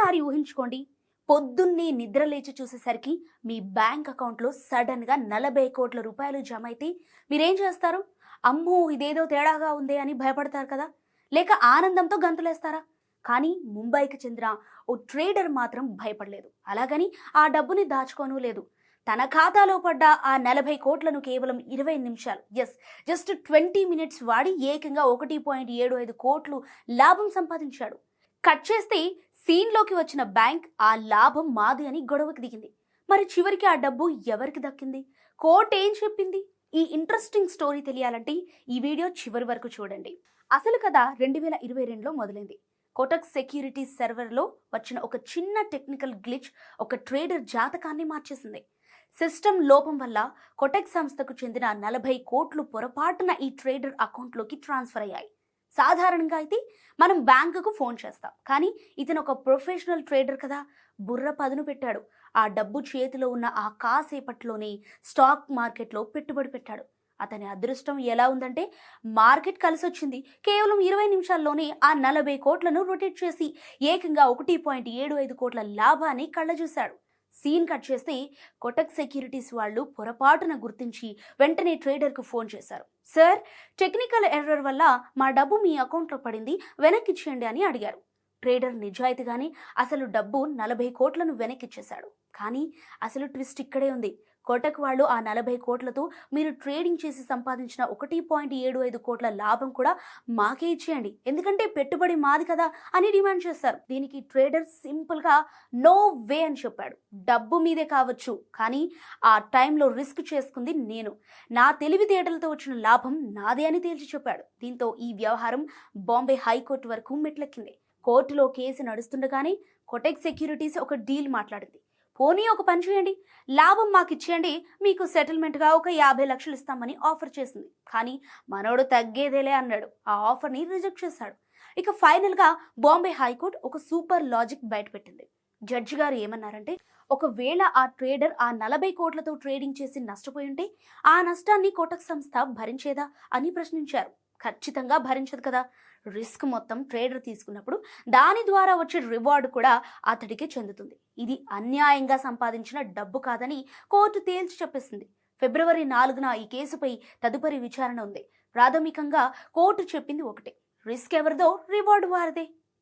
ఒక్కసారి ఊహించుకోండి. పొద్దున్నే నిద్ర లేచి చూసేసరికి మీ బ్యాంక్ అకౌంట్లో సడన్గా నలభై కోట్ల రూపాయలు జమ అయితే మీరేం చేస్తారు? అమ్మో ఇదేదో తేడాగా ఉందే అని భయపడతారు కదా. లేక ఆనందంతో గంతులేస్తారా? కానీ ముంబైకి చెందిన ఓ ట్రేడర్ మాత్రం భయపడలేదు. అలాగని ఆ డబ్బుని దాచుకోను లేదు. తన ఖాతాలో పడ్డ ఆ నలభై కోట్లను కేవలం ఇరవై నిమిషాలు ఎస్ జస్ట్ ట్వంటీ మినిట్స్ వాడి ఏకంగా ఒకటి పాయింట్ ఏడు ఐదు కోట్లు లాభం సంపాదించాడు. కట్ చేస్తే సీన్లోకి వచ్చిన బ్యాంక్ ఆ లాభం మాది అని గొడవకి దిగింది. మరి చివరికి ఆ డబ్బు ఎవరికి దక్కింది? కోర్టు ఏం చెప్పింది? ఈ ఇంట్రెస్టింగ్ స్టోరీ తెలియాలంటే ఈ వీడియో చివరి వరకు చూడండి. అసలు కథ రెండు వేల ఇరవై రెండులో మొదలైంది. కోటక్ సెక్యూరిటీ సర్వర్లో వచ్చిన ఒక చిన్న టెక్నికల్ గ్లిచ్ ఒక ట్రేడర్ జాతకాన్ని మార్చేసింది. సిస్టమ్ లోపం వల్ల కొటెక్ సంస్థకు చెందిన నలభై కోట్లు పొరపాటున ఈ ట్రేడర్ అకౌంట్లోకి ట్రాన్స్ఫర్ అయ్యాయి. సాధారణంగా అయితే మనం బ్యాంకుకు ఫోన్ చేస్తాం. కానీ ఇతను ఒక ప్రొఫెషనల్ ట్రేడర్ కదా బుర్ర పదును పెట్టాడు. ఆ డబ్బు చేతిలో ఉన్న ఆ కాసేపట్లోనే స్టాక్ మార్కెట్లో పెట్టుబడి పెట్టాడు. అతని అదృష్టం ఎలా ఉందంటే మార్కెట్ కలిసి వచ్చింది కేవలం ఇరవై నిమిషాల్లోనే ఆ నలభై కోట్లను రొటేట్ చేసి ఏకంగా ఒకటి పాయింట్ ఏడు ఐదు కోట్ల లాభాన్ని కళ్ళజూశాడు. సీన్ కట్ చేస్తే కొటక్ సెక్యూరిటీస్ వాళ్ళు పొరపాటున గుర్తించి వెంటనే ట్రేడర్కు ఫోన్ చేశారు. సార్ టెక్నికల్ ఎర్రర్ వల్ల మా డబ్బు మీ అకౌంట్లో పడింది వెనక్కిచ్చేయండి అని అడిగారు. ట్రేడర్ నిజాయితీగానే అసలు డబ్బు నలభై కోట్లను వెనక్కిచ్చేశాడు. కానీ అసలు ట్విస్ట్ ఇక్కడే ఉంది. కోటక్ వాళ్ళు ఆ నలభై కోట్లతో మీరు ట్రేడింగ్ చేసి సంపాదించిన ఒకటి పాయింట్ ఏడు ఐదు కోట్ల లాభం కూడా మాకే ఇచ్చేయండి. ఎందుకంటే పెట్టుబడి మాది కదా అని డిమాండ్ చేస్తారు. దీనికి ట్రేడర్ సింపుల్గా నో వే అని చెప్పాడు. డబ్బు మీదే కావచ్చు కానీ ఆ టైంలో రిస్క్ చేసుకుంది నేను. నా తెలివితేటలతో వచ్చిన లాభం నాదే అని తేల్చి చెప్పాడు. దీంతో ఈ వ్యవహారం బాంబే హైకోర్టు వరకు మెట్లెక్కింది. కోర్టులో కేసు నడుస్తుండగానే కొటెక్ సెక్యూరిటీస్ ఒక డీల్ మాట్లాడింది. పోనీ ఒక పని చేయండి. లాభం మాకు ఇచ్చేయండి. మీకు సెటిల్మెంట్గా ఒక యాభై లక్షలు ఇస్తామని ఆఫర్ చేసింది. కానీ మనోడు తగ్గేదేలే అన్నాడు. ఆ ఆఫర్ని రిజెక్ట్ చేశాడు. ఇక ఫైనల్గా బాంబే హైకోర్టు ఒక సూపర్ లాజిక్ బయటపెట్టింది. జడ్జి గారు ఏమన్నారంటే ఒకవేళ ఆ ట్రేడర్ ఆ నలభై కోట్లతో ట్రేడింగ్ చేసి నష్టపోయి ఉంటే ఆ నష్టాన్ని కోటక్ సంస్థ భరించేదా అని ప్రశ్నించారు. ఖచ్చితంగా భరించదు కదా. రిస్క్ మొత్తం ట్రేడర్ తీసుకున్నప్పుడు దాని ద్వారా వచ్చే రివార్డు కూడా అతడికే చెందుతుంది. ఇది అన్యాయంగా సంపాదించిన డబ్బు కాదని కోర్టు తేల్చి చెప్పేసింది. ఫిబ్రవరి నాలుగున ఈ కేసుపై తదుపరి విచారణ ఉంది. ప్రాథమికంగా కోర్టు చెప్పింది ఒకటే. రిస్క్ ఎవరిదో రివార్డు వారిదే.